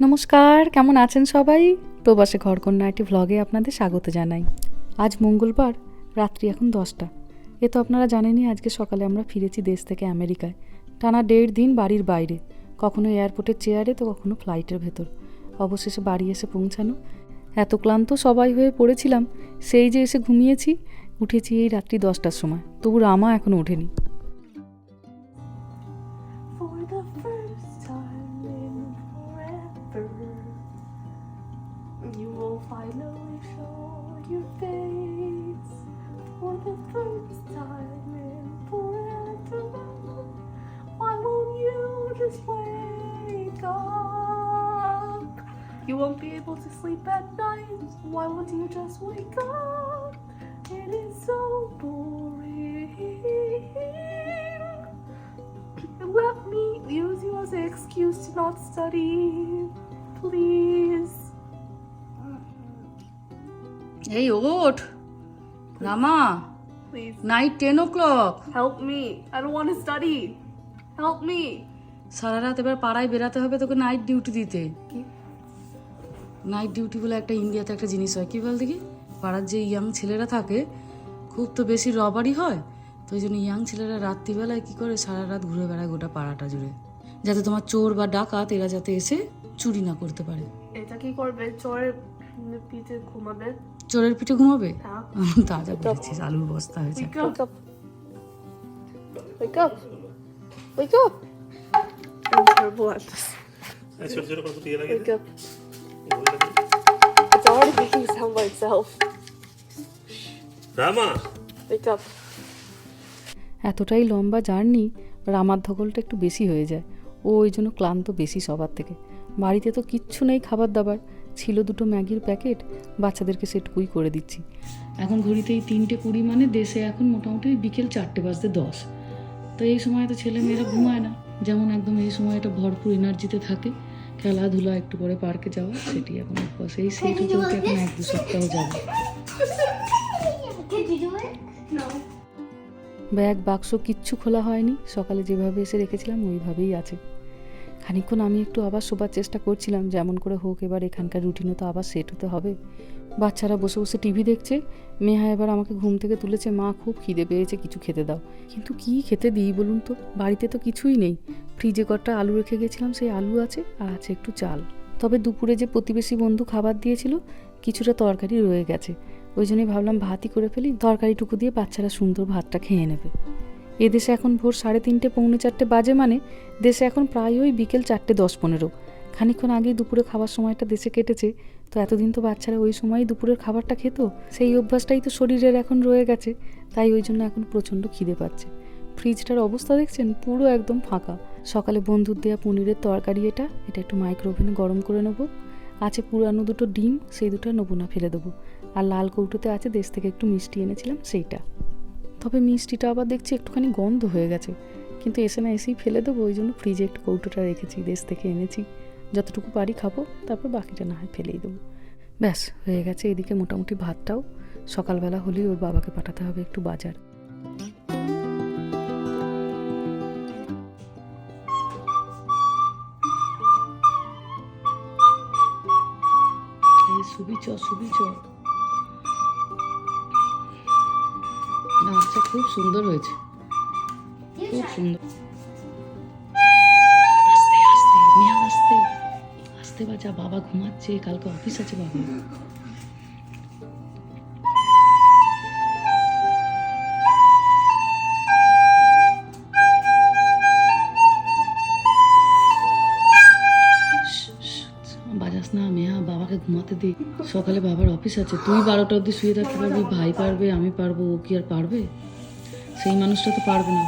নমস্কার, কেমন আছেন সবাই? প্রবাসে ঘরকন্যা একটি ভ্লগে আপনাদের স্বাগত জানাই। আজ মঙ্গলবার, রাত্রি এখন দশটা। এ তো আপনারা জানেনই, আজকে সকালে আমরা ফিরেছি দেশ থেকে আমেরিকায়। টানা দেড় দিন বাড়ির বাইরে। কখনো এয়ারপোর্টের চেয়ারে, তো কখনো ফ্লাইটের ভেতর। অবশেষে বাড়ি এসে পৌঁছানো। এত ক্লান্ত সবাই হয়ে পড়েছিলাম, সেই যে এসে ঘুমিয়েছি, উঠেছি এই রাত্রি দশটার সময়। তবু রামা এখনও ওঠেনি। just wake up. You won't be able to sleep at night. Why won't you just wake up? It is so boring. Let me use you as an excuse to not study. Please. Hey, Ogot. Nama. Please. Night 10 o'clock. Help me. I don't want to study. Help me. সারা রাত এবার পাড়ায় বেরাতে হবে তোকে night duty দিতে। Night duty বলে একটা ইন্ডিয়াতে একটা জিনিস হয়। কি বল দেখি? পাড়ার যে ইয়াং ছেলেরা থাকে খুব তো বেশি রবারই হয় তো ওই জন্য ইয়াং ছেলেরা রাত্রিবেলায় কি করে? সারা রাত ঘুরে বেড়ায় গোটা পাড়াটা জুড়ে। যাতে তোমার চোর বা ডাকাত এরা যাতে এসে চুরি না করতে পারে। এটা কি করবে? চোরের পিঠে ঘুমাবে? চোরের পিঠে ঘুমাবে? তাজা বলেছিস আলুর বস্তা হয়েছে। Wake up. Wake up. এতটাই লম্বা জার্নি, রামার ধকলটা একটু বেশি হয়ে যায়। ও ওই জন্য ক্লান্ত বেশি সবার থেকে। বাড়িতে তো কিচ্ছু নেই খাবার দাবার। ছিল দুটো ম্যাগির প্যাকেট, বাচ্চাদেরকে সেটুকুই করে দিচ্ছি। এখন ঘড়িতে এই তিনটে কুড়ি মানে দেশে এখন মোটামুটি বিকেল চারটে বাজতে দশ। তো এই সময় তো ছেলে মেয়েরা ঘুমায় না। যেমন একদম এই সময়টা ভরপুর এনার্জিতে থাকে খেলাধুলা একটু পরে পার্কে যাওয়া সেটি এখন অভ্যাস এই চলতে এখন এক দু সপ্তাহ যাবে. ব্যাগ বাক্স কিচ্ছু খোলা হয়নি। সকালে যেভাবে এসে রেখেছিলাম ওইভাবেই আছে। খানিকক্ষণ আমি একটু আবার শোবার চেষ্টা করছিলাম যেমন করে হোক এবার এখানকার রুটিনও তো আবার সেট হতে হবে। বাচ্চারা বসে বসে টিভি দেখছে। মেহা এবার আমাকে ঘুম থেকে তুলেছে, মা, খুব খিদে পেয়েছে, কিছু খেতে দাও। কিন্তু কি খেতে দিই বলুন তো? বাড়িতে তো কিছুই নেই। ফ্রিজে কটা আলু রেখে গেছিলাম, সেই আলু আছে আর আছে একটু চাল। তবে দুপুরে যে প্রতিবেশী বন্ধু খাবার দিয়েছিল, কিছুটা তরকারি রয়ে গেছে। ওই জন্যই ভাবলাম ভাতই করে ফেলি, তরকারিটুকু দিয়ে বাচ্চারা সুন্দর ভাতটা খেয়ে নেবে। এদেশে এখন ভোর সাড়ে তিনটে, পৌনে চারটে বাজে মানে দেশে এখন প্রায় ওই বিকেল চারটে দশ পনেরো। খানিকক্ষণ আগেই দুপুরে খাবার সময়টা দেশে কেটেছে। তো এতদিন তো বাচ্চারা ওই সময়ই দুপুরের খাবারটা খেত, সেই অভ্যাসটাই তো শরীরের এখন রয়ে গেছে, তাই ওই জন্য এখন প্রচণ্ড খিদে পাচ্ছে। ফ্রিজটার অবস্থা দেখছেন? পুরো একদম ফাঁকা। সকালে বন্ধুর দেওয়া পনিরের তরকারি এটা এটা একটু মাইক্রো ওভেনে গরম করে নেব। আছে পুরানো দুটো ডিম, সেই দুটো নেব না ফেলে দেবো। আর লাল কৌটোতে আছে দেশ থেকে একটু মিষ্টি এনেছিলাম, সেইটা। তবে মিষ্টিটা আবার দেখছি একটুখানি গন্ধ হয়ে গেছে, কিন্তু এসে না এসেই ফেলে দেবো, ওই জন্য ফ্রিজে একটু কৌটোটা রেখেছি, দেশ থেকে এনেছি। যতটুকু পারি খাব, তারপর বাকিটা না হয় ফেলেই দেবো। ব্যাস, হয়ে গেছে এদিকে মোটামুটি ভাতটাও। সকালবেলা হলেই ওর বাবাকে পাঠাতে হবে একটু বাজার। সুবি চ সুবি চ। খুব সুন্দর হয়েছে। খুব সুন্দর। আস্তে বাজা বাবা ঘুমাচ্ছে, কালকে অফিস আছে বাবা। বাজাস না, মেয়া, বাবাকে ঘুমাতে দে। সকালে বাবার অফিস আছে। তুই বারোটা অবধি শুয়ে থাকতে পারবি, ভাই পারবে, আমি পারব, ও কি আর পারবে? সেই মানুষটা তো পারবে না।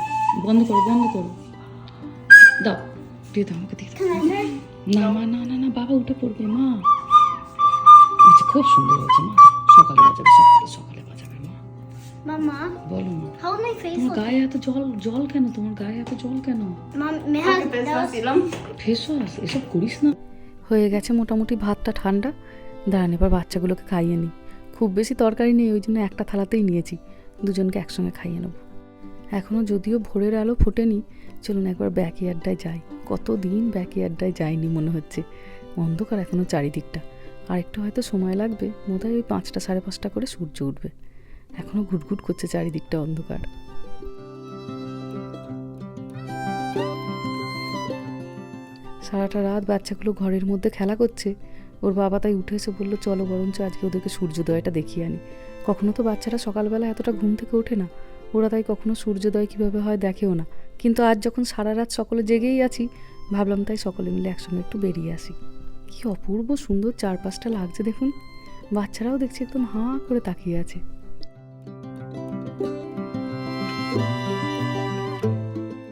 বন্ধ করো বন্ধ করো। দাও, দিয়ে দাও, আমাকে দিয়ে দাও। না মা না না না বাবা উঠে পড়বে মা। আচ্ছা খুব সুন্দর হয়েছে মা। সকালে বাজাবে সকালে সকালে বাজাবে মা। Mama, বলো মা। তোমার গায়ে এত জল জল কেন? তোমার গায়ে এত জল কেন? that ফেস ওয়াশ এসব করিস না। হয়ে গেছে মোটামুটি ভাতটা ঠান্ডা। দাঁড়ান এবার বাচ্চাগুলোকে খাইয়ে নিই খুব বেশি তরকারি নেই ওই জন্য একটা থালাতেই নিয়েছি। দুজনকে একসঙ্গে খাইয়ে নেব। এখনও যদিও ভোরের আলো ফোটেনি চলুন একবার ব্যাক ইয়ার্ডটায় যাই। কতদিন ব্যাক ইয়ার্ডটায় যাইনি মনে হচ্ছে। অন্ধকার এখনও চারিদিকটা। আর একটু হয়তো সময় লাগবে, বোধহয় ওই পাঁচটা সাড়ে পাঁচটা করে সূর্য উঠবে। এখনও ঘুটঘুট করছে চারিদিকটা অন্ধকার। সারাটা রাত বাচ্চাগুলো ঘরের মধ্যে খেলা করছে। ওর বাবা তাই উঠে এসে বলল, চলো বরঞ্চ আজকে ওদেরকে সূর্যোদয়টা দেখিয়ে আনি। কখনো তো বাচ্চারা সকালবেলা এতটা ঘুম থেকে ওঠে না। ওরা তাই কখনো সূর্যোদয় কীভাবে হয় দেখেও না। কিন্তু আজ যখন সারা রাত সকলে জেগেই আছি, ভাবলাম তাই সকলে মিলে একসঙ্গে একটু বেরিয়ে আসি। কি অপূর্ব সুন্দর চারপাশটা লাগছে দেখুন। বাচ্চারাও দেখছি একদম হাঁ করে তাকিয়ে আছে।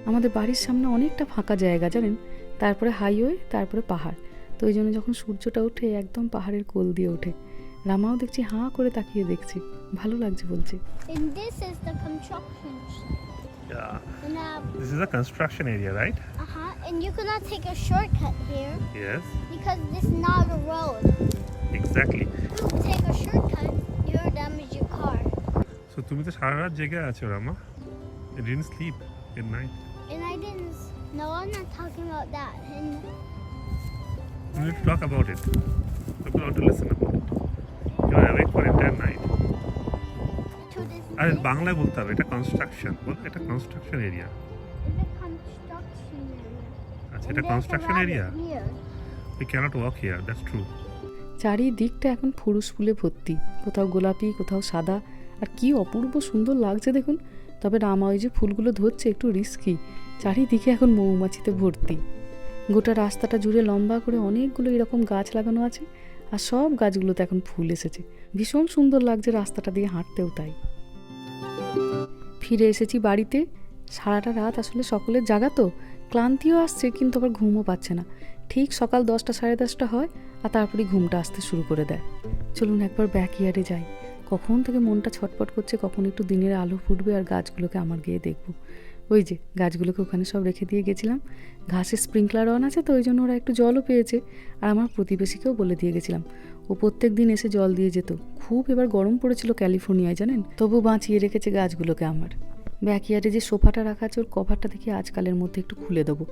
আমাদের বাড়ির সামনে অনেকটা ফাঁকা জায়গা, জানেন? তারপরে হাইওয়ে, তারপরে পাহাড়। তো ওই জন্য যখন সূর্যটা ওঠে, একদম পাহাড়ের কোল দিয়ে ওঠে। রামাও দেখছি হাঁ করে তাকিয়ে দেখছে। ভালো লাগছে বলছে। And this is the construction site. Yeah. And uh, This is a construction area, right? uh-huh. And you cannot take a shortcut here Yes. because this is not a road. Exactly. If you take a shortcut, you'll damage your car. So তুমি তো সারা রাত জেগে আছো রামা You didn't sleep at night. And I didn't. s- No, I'm not talking about that. And You need to talk about it. People want to listen about আরে বাংলায় বলতে হবে, এটা কনস্ট্রাকশন বল, এটা কনস্ট্রাকশন এরিয়া. আচ্ছা এটা construction area we can't walk here that's true চারিদিকটা এখন ফুরুস ফুলে ভর্তি, কোথাও গোলাপি, কোথাও সাদা। আর কি অপূর্ব সুন্দর লাগছে দেখুন। তবে রামা, ওই যে ফুলগুলো ধরছে, একটু রিস্কি চারিদিকে এখন মৌমাছিতে ভর্তি। গোটা রাস্তাটা জুড়ে লম্বা করে অনেকগুলো এরকম গাছ লাগানো আছে। আর সব গাছগুলোতে এখন ফুল এসেছে। ভীষণ সুন্দর লাগছে রাস্তাটা দিয়ে হাঁটতেও তাই। ফিরে এসেছি বাড়িতে। সারাটা রাত আসলে সকলের জাগা তো। ক্লান্তিও আসছে, কিন্তু আবার ঘুমও পাচ্ছে না। ঠিক সকাল দশটা সাড়ে দশটা হয় আর তারপরেই ঘুমটা আসতে শুরু করে দেয়। চলুন একবার ব্যাক ইয়ারে যাই। কখন থেকে মনটা ছটপট করছে, কখন একটু দিনের আলো ফুটবে আর গাছগুলোকে আমার গিয়ে দেখব। ওই যে গাছগুলোকে ওখানে সব রেখে দিয়ে গেছিলাম। ঘাসের স্প্রিংকলার অন আছে তো, ওই জন্য ওরা একটু জলও পেয়েছে। আর আমার প্রতিবেশীকেও বলে দিয়ে গেছিলাম। ও প্রত্যেক দিন এসে জল দিয়ে যেত। খুব এবার গরম পড়েছিল ক্যালিফোর্নিয়ায়, জানেন? তবু বাঁচিয়ে রেখেছে গাছগুলোকে আমার। ব্যাকইয়ার্ডে যে সোফাটা রাখা আছে, ওর কভারটা দেখি আজকালের মধ্যে একটু খুলে দেবো।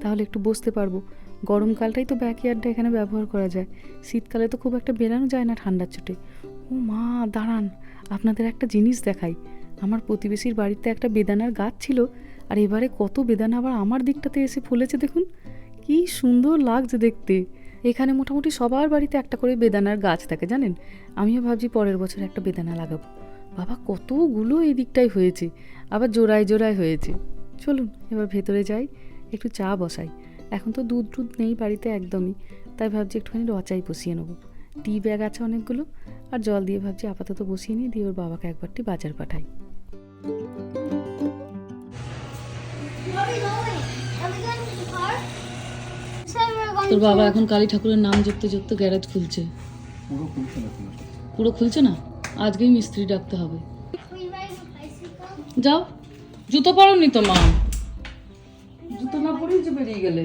তাহলে একটু বসতে পারব। গরমকালটাই তো ব্যাকইয়ার্ডটা এখানে ব্যবহার করা যায়। শীতকালে তো খুব একটা বেরানো যায় না ঠান্ডার চোটে। ও মা, দাঁড়ান। আপনাদের একটা জিনিস দেখাই। আমার প্রতিবেশীর বাড়িতে একটা বেদানার গাছ ছিল, আর এবারে কত বেদানা আবার আমার দিকটাতে এসে ফুলেছে দেখুন। কি সুন্দর লাগছে দেখতে। এখানে মোটামুটি সবার বাড়িতে একটা করে বেদানার গাছ থাকে জানেন? আমিও ভাবছি পরের বছর একটা বেদানা লাগাবো। বাবা, কতগুলো এই দিকটাই হয়েছে। আবার জোড়ায় জোড়ায় হয়েছে। চলুন, এবার ভেতরে যাই, একটু চা বসাই। এখন তো দুধ টুধ নেই বাড়িতে একদমই, তাই ভাবছি একটুখানি রচাই বসিয়ে নেব। টি ব্যাগ আছে অনেকগুলো, আর জল দিয়ে ভাবছি আপাতত বসিয়ে নিই, দিয়ে ওর বাবাকে একবারটি বাজার পাঠাই। তোর বাবা এখন কালী ঠাকুরের নাম জপতে জপতে গ্যারেজ খুলছে। পুরো খুলছে না আজকেই মিস্ত্রি ডাকতে হবে. যাও। জুতো পরনি তো মা? জুতো না পরেই যে বেরিয়ে গেলে।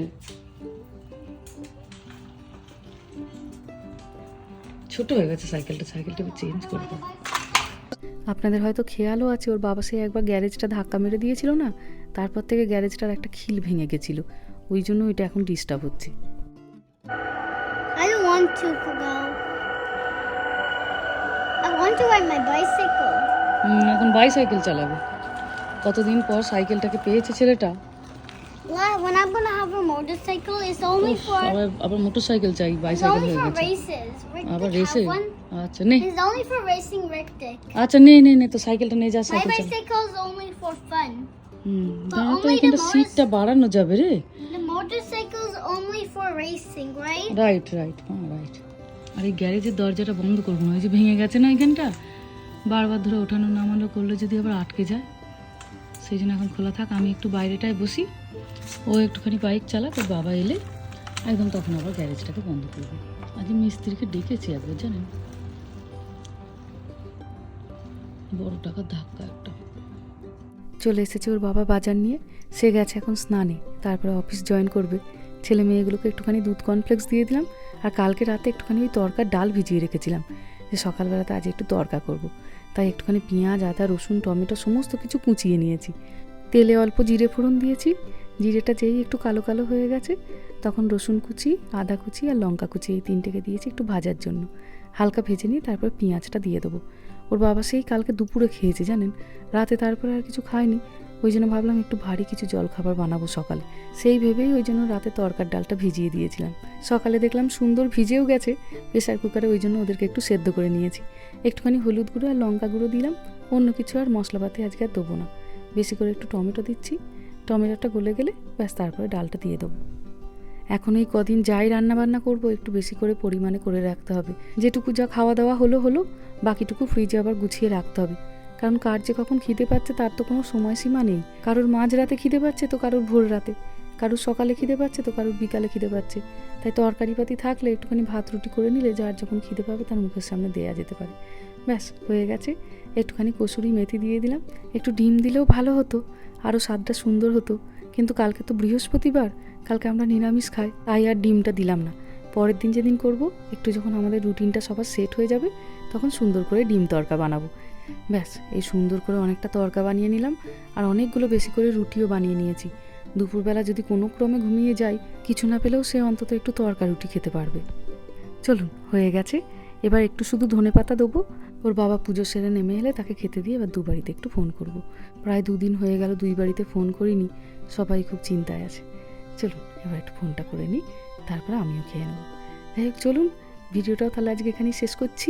ছোট হয়ে গেছে সাইকেলটা সাইকেলটা চেঞ্জ করে দাও। আপনাদের হয়তো খেয়ালও আছে ওর বাবা সে একবার গ্যারেজটা ধাক্কা মেরে দিয়েছিল না? তারপর থেকে গ্যারেজটার একটা খিল ভেঙে গেছিল। ওই জন্য ওইটা এখন ডিস্টার্ব হচ্ছে। I don't want to go. I want to ride my bicycle. এখন বাইসাইকেল চালাবে। কতদিন পর সাইকেলটাকে পেয়েছে ছেলেটা? Well, when I'm gonna have a motorcycle, it's only for আবার আবার মোটরসাইকেল মোটর সাইকেল চাই it's only for races. আবার রেসে আচ্ছা নে। It's only for racing Rick আচ্ছা নে নে নে তো সাইকেলটা নিয়ে যা সাইকেল চালা bicycle is only for fun. হুম দাঁড়া তো the সিটটা বাড়ানো যাবে রে। The motorcycle is only for racing, right? Right right হ্যাঁ রাইট আর এই গ্যারেজের দরজাটা বন্ধ করব না ওই যে ভেঙে গেছে না এখানটা? বারবার ধরে ওঠানো নামানো করলে যদি আবার আটকে যায়। সেই জন্য এখন খোলা থাক, আমি একটু বাইরেটায় বসি। ও একটুখানি বাইক চালাক, ওর বাবা এলে একদম তখন আবার গ্যারেজটাকে বন্ধ করব আজ মিস্ত্রিকে ডেকেছি একবার, জানেন? বড় টাকার ধাক্কা একটা। চলে এসেছে ওর বাবা বাজার নিয়ে, সে গেছে এখন স্নানে, তারপরে অফিস জয়েন করবে। ছেলে মেয়েগুলোকে একটুখানি দুধ কর্নফ্লেক্স দিয়ে দিলাম, আর কালকে রাতে একটুখানি ওই তরকার ডাল ভিজিয়ে রেখেছিলাম। যে সকালবেলাতে আজ একটু তরকা করব। তাই একটুখানি পেঁয়াজ, আদা, রসুন, টমেটো সমস্ত কিছু কুচিয়ে নিয়েছি। তেলে অল্প জিরে ফোড়ন দিয়েছি। জিরেটা যেই একটু কালো কালো হয়ে গেছে, তখন রসুন কুচি, আদা কুচি আর লঙ্কা কুচি এই তিনটেকে দিয়েছি একটু ভাজার জন্য। হালকা ভেজে নিয়ে তারপর পেঁয়াজটা দিয়ে দেবো। ওর বাবা সেই কালকে দুপুরে খেয়েছে, জানেন? রাতে তারপরে আর কিছু খায়নি। ওই জন্য ভাবলাম একটু ভারী কিছু জলখাবার বানাবো সকালে। সেই ভেবেই ওই জন্য রাতে তরকার ডালটা ভিজিয়ে দিয়েছিলাম। সকালে দেখলাম সুন্দর ভিজেও গেছে। প্রেশার কুকারে ওই জন্য ওদেরকে একটু সেদ্ধ করে নিয়েছি। একটুখানি হলুদ গুঁড়ো আর লঙ্কা গুঁড়ো দিলাম। অন্য কিছু আর মশলাপাতি আজকে আর দেবো না। বেশি করে একটু টমেটো দিচ্ছি। টমেটোটা গলে গেলে ব্যাস তারপরে ডালটা দিয়ে দেবো। এখন এই কদিন যাই রান্না বান্না করব, একটু বেশি করে পরিমাণে করে রাখতে হবে। যেটুকু যা খাওয়া দাওয়া হলো হলো, বাকিটুকু ফ্রিজে আবার গুছিয়ে রাখতে হবে। কারণ কার যে কখন খিদে পাচ্ছে তার তো কোনো সময়সীমা নেই। কারোর মাঝরাতে খিদে পাচ্ছে তো কারোর ভোর রাতে কারোর সকালে খিদে পাচ্ছে তো কারোর বিকালে খিদে পাচ্ছে। তাই তরকারিপাতি থাকলে একটুখানি ভাত রুটি করে নিলে যার যখন খিদে পাবে তার মুখের সামনে দেয়া যেতে পারে। ব্যাস, হয়ে গেছে। একটুখানি কসুরি মেথি দিয়ে দিলাম। একটু ডিম দিলেও ভালো হতো, আরও স্বাদটা সুন্দর হতো। কিন্তু কালকে তো বৃহস্পতিবার, কালকে আমরা নিরামিষ খাই, তাই আর ডিমটা দিলাম না। পরের দিন যেদিন করব, একটু যখন আমাদের রুটিনটা সবার সেট হয়ে যাবে, তখন সুন্দর করে ডিম তড়কা বানাবো। ব্যাস, এই সুন্দর করে অনেকটা তড়কা বানিয়ে নিলাম আর অনেকগুলো বেশি করে রুটিও বানিয়ে নিয়েছি। দুপুরবেলা যদি কোনো ক্রমে ঘুমিয়ে যাই, কিছু না পেলেও সে অন্তত একটু তড়কা রুটি খেতে পারবে। চলুন, হয়ে গেছে। এবার একটু শুধু ধনে পাতা দেবো। ওর বাবা পুজো সেরে নেমে এলে তাকে খেতে দিয়ে এবার দু বাড়িতে একটু ফোন করব। প্রায় দুদিন হয়ে গেল দুই বাড়িতে ফোন করিনি, সবাই খুব চিন্তায় আছে। চলুন, এবার একটু ফোনটা করে নিই, তারপরে আমিও খেয়ে নেব। যাই হোক, চলুন, ভিডিওটাও তাহলে আজকে এখানেই শেষ করছি।